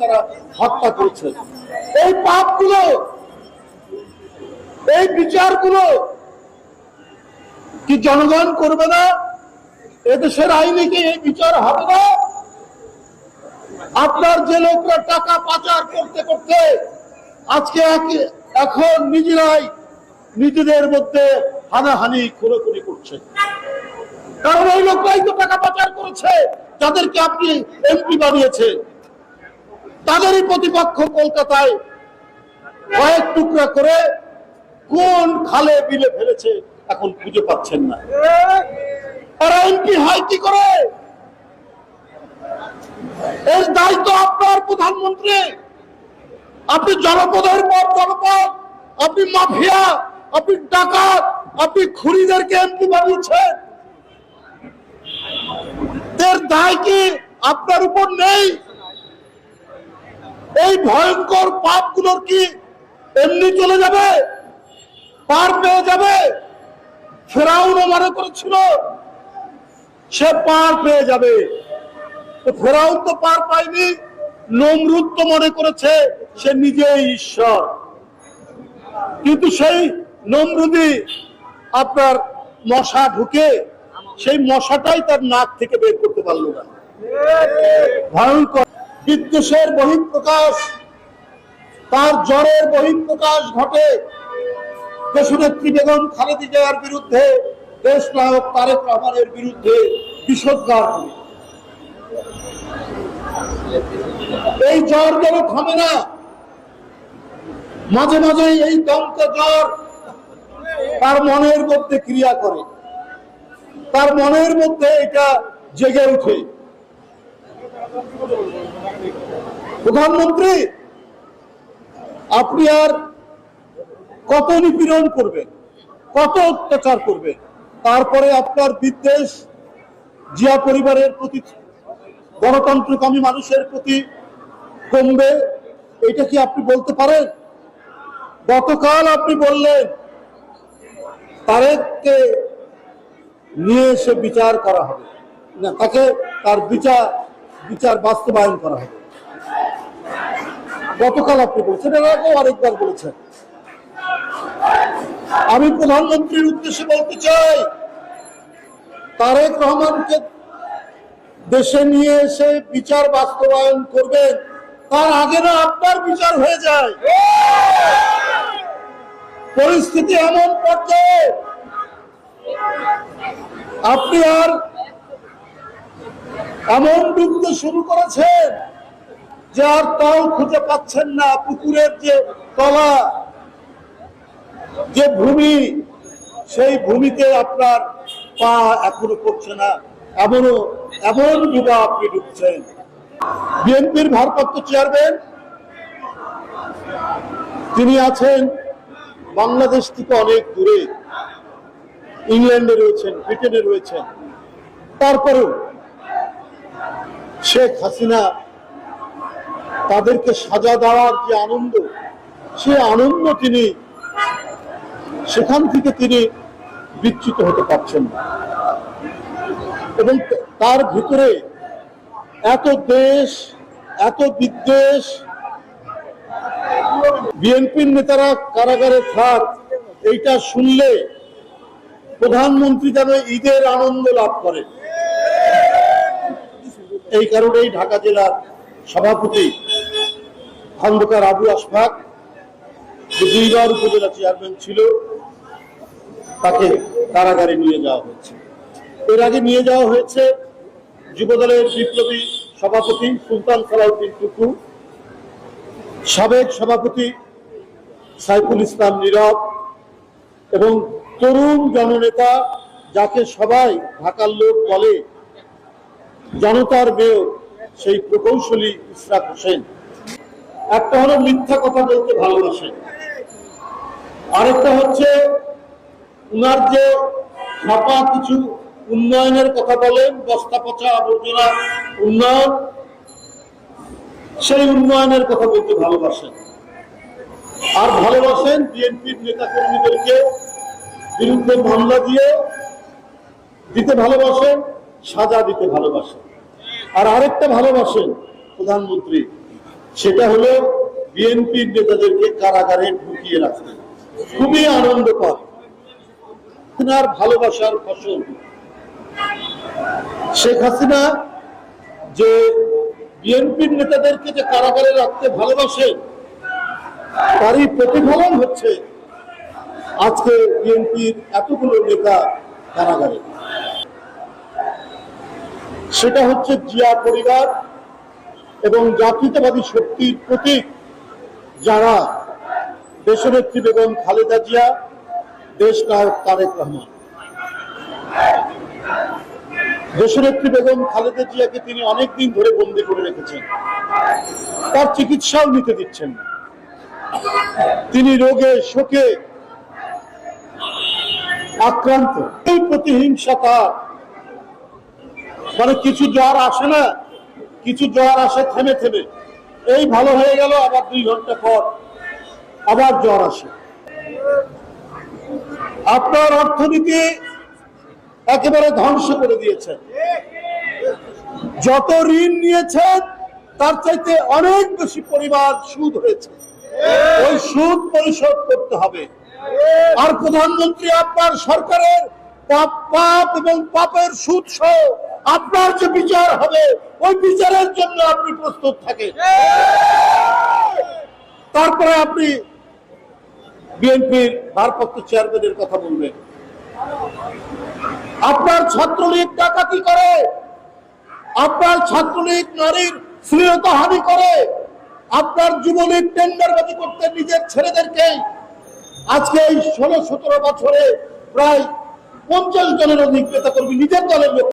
তারা হত্যা করেছে এই পাপগুলো, এই বিচারগুলো কি জনগণ করবে না? এদেশের আইনে কি এই বিচার হবে না? আপনার যে লোকরা টাকা পাচার করতে করতে আজকে এখন নিজেরাই নিজেদের মধ্যে হানাহানি, খুনোখুনি করছে। কারণ এই লোকরাই তো টাকা পাচার করেছে, যাদেরকে আপনি এমপি বানিয়েছেন। তাদেরই প্রতিপক্ষ কলকাতায় কয়েক টুকরা করে কোন খালে বিলে ফেলেছে এখন খুঁজে পাচ্ছেন না। আর এমপি হয় কি করে? এর দায়িত্ব আপনার, প্রধানমন্ত্রী। আপনি জনপদের পর জনপদ, আপনি মাফিয়া, আপনি ডাকাত, আপনি খুনিদেরকে এমপি বানিয়েছেন। এর দায় কি আপনার উপর নেই? এই ভয়ঙ্কর পাপগুলোর কি এমনি চলে যাবে? পার পেয়ে যাবে? ফেরাউনও মনে করেছিল, সে পার পেয়ে যাবে। ফেরাউন তো পার পায়নি, নমরুদ তো মনে করেছে সে নিজেই ঈশ্বর। কিন্তু সেই নমরুদি আপনার মশা ঢুকে সেই মশাটাই তার নাক থেকে বের করতে পারল না। ভয়ঙ্কর বিদ্বেষের বহিঃপ্রকাশ, তার জ্বরের বহিঃপ্রকাশ ঘটে। দেশনেত্রী বেগম খালেদি জিয়ার বিরুদ্ধে দেশ নায়ক তারেক রহমানের বিরুদ্ধে বিষোদ্গার এই জ্বর যেন থামে না, মাঝে মাঝে এই দমকা জ্বর তার মনের মধ্যে ক্রিয়া করে। তার মনের মধ্যে এটা জেগে উঠে প্রধানমন্ত্রী, আপনি আর কত নিপীড়ন করবেন, কত অত্যাচার করবেন, তারপরে আপনার বিদ্বেষ, জিয়া পরিবারের প্রতি গণতন্ত্রকামী মানুষের প্রতি কমবে, এটা কি আপনি বলতে পারেন? গতকাল আপনি বললেন, তারেককে নিয়ে এসে বিচার করা হবে। না, তাকে তার বিচার বিচার বাস্তবায়ন করা হবে। গতকাল আপনি বলছেন, এর আগেও আরেকবার বলেছেন। আমি প্রধানমন্ত্রীর উদ্দেশ্যে বলতে চাই, তারেক রহমানকে দেশে নিয়ে এসে বিচার বাস্তবায়ন করবেন, তার আগে না আপনার বিচার হয়ে যায়। পরিস্থিতি এমন পর্যায়ে, আপনি আর এমন ডুবতে শুরু করেছেন যে আর তাও খুঁজে পাচ্ছেন না পুকুরের যে তলা, যে ভূমি, সেই ভূমিতে আপনার পা এখনও পড়ছে না। এমনও, এমন ডুবা আপনি ডুবছেন বিএনপির ভারপ্রাপ্ত চেয়ারম্যান, তিনি আছেন বাংলাদেশ থেকে অনেক দূরে। ইংল্যান্ডে রয়েছেন, ব্রিটেনে রয়েছেন। তারপরেও শেখ হাসিনা তাদেরকে সাজা দেওয়ার যে আনন্দ, সে আনন্দ তিনি সেখান থেকে তিনি বিচ্যুত হতে পারছেন না। এবং তার ভিতরে এত দেশ, এত বিদ্বেষ, বিএনপির নেতারা কারাগারে থাক, এইটা শুনলে প্রধানমন্ত্রী যেন ঈদের আনন্দ লাভ করে। এই কারণেই ঢাকা জেলার সভাপতি খন্দকার আবু আশফাক যে দুইবার উপজেলা চেয়ারম্যান ছিল। তাকে কারাগারে নিয়ে যাওয়া হয়েছে। এর আগে নিয়ে যাওয়া হয়েছে যুবদলের বিপ্লবী সভাপতি সুলতান সালাউদ্দিন টুকু সাবেক সভাপতি সাইফুল ইসলাম নীরব এবং তরুণ জননেতা যাকে সবাই ঢাকার লোক বলে জনতার মেয়র সেই প্রকৌশলী ইসরাক হোসেন। একটা হলো মিথ্যা কথা বলতে ভালোবাসেন আরেকটা হচ্ছে উনার যে ছাপা কিছু উন্নয়নের কথা বলেন, বস্তা পচা, আবর্জনা, উন্নয়ন, সেই উন্নয়নের কথা বলতে ভালোবাসেন। আর ভালোবাসেন বিএনপির নেতা কর্মীদেরকে বিরুদ্ধে মামলা দিয়ে দিতে ভালোবাসেন। সাজা দিতে ভালোবাসেন। আর আরেকটা ভালোবাসেন প্রধানমন্ত্রী, সেটা হলো বিএনপির নেতাদেরকে কারাগারে ঢুকিয়ে রাখতে। খুবই আনন্দকর। হাসিনার ভালোবাসার ফসল। শেখ হাসিনা যে বিএনপির নেতাদেরকে যে কারাগারে রাখতে ভালোবাসে তারই প্রতিফলন হচ্ছে আজকে বিএনপির এতগুলো নেতা কারাগারে। সেটা হচ্ছে জিয়া পরিবার এবং জাতীয়তাবাদী শক্তির প্রতীক যারা দেশনেত্রী বেগম খালেদা জিয়া, দেশ নায়ক তারেক রহমান। দেশনেত্রী বেগম খালেদা জিয়াকে তিনি অনেকদিন ধরে বন্দী করে রেখেছেন। তার চিকিৎসাও নিতে দিচ্ছেন না। তিনি রোগে, শোকে আক্রান্ত। এই প্রতিহিংসা তার মানে কিছু জ্বর আসে না, কিছু জ্বর আসে, থেমে থেমে। এই ভালো হয়ে গেল, আবার দুই ঘণ্টা পর আবার জ্বর আসে। আপনার অর্থনীতি একেবারে ধ্বংস করে দিয়েছেন যত ঋণ নিয়েছেন, তার চাইতে অনেক বেশি পরিমাণ সুদ হয়েছে। ওই সুদ পরিশোধ করতে হবে। আর প্রধানমন্ত্রী আপনার সরকারের পাপ পাপ এবং পাপের সুদ সহ আপনার যে বিচার হবে, ওই বিচারের জন্য আপনি প্রস্তুত থাকেন। তারপরে আপনি বিএনপির ভারপ্রাপ্ত চেয়ারম্যানের কথা বলবেন। আপনার ছাত্রলীগ ডাকাতি করে, আপনার ছাত্রলীগ নারীর শ্লীলতাহানি করে, আপনার যুবলীগ টেন্ডারবাজি করতে নিজের ছেলেদেরকে আজকে এই ষোলো সতেরো বছরে প্রায় পঞ্চাশ জনের অধিক নেতা কর্মী নিজের দলের লোক